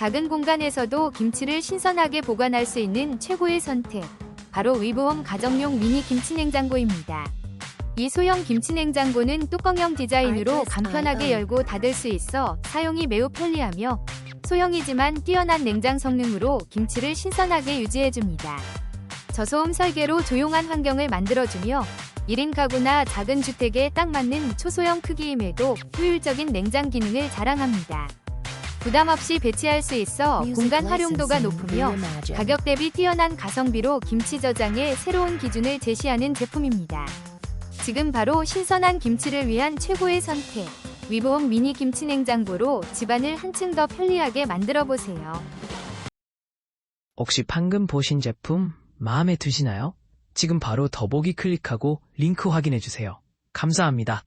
작은 공간에서도 김치를 신선하게 보관할 수 있는 최고의 선택. 바로 위브홈 가정용 미니 김치 냉장고입니다. 이 소형 김치 냉장고는 뚜껑형 디자인으로 간편하게 열고 닫을 수 있어 사용이 매우 편리하며 소형이지만 뛰어난 냉장 성능으로 김치를 신선하게 유지해줍니다. 저소음 설계로 조용한 환경을 만들어주며 1인 가구나 작은 주택에 딱 맞는 초소형 크기임에도 효율적인 냉장 기능을 자랑합니다. 부담 없이 배치할 수 있어 공간 활용도가 높으며 가격 대비 뛰어난 가성비로 김치 저장의 새로운 기준을 제시하는 제품입니다. 지금 바로 신선한 김치를 위한 최고의 선택. 위브홈 미니 김치 냉장고로 집안을 한층 더 편리하게 만들어 보세요. 혹시 방금 보신 제품 마음에 드시나요? 지금 바로 더보기 클릭하고 링크 확인해 주세요. 감사합니다.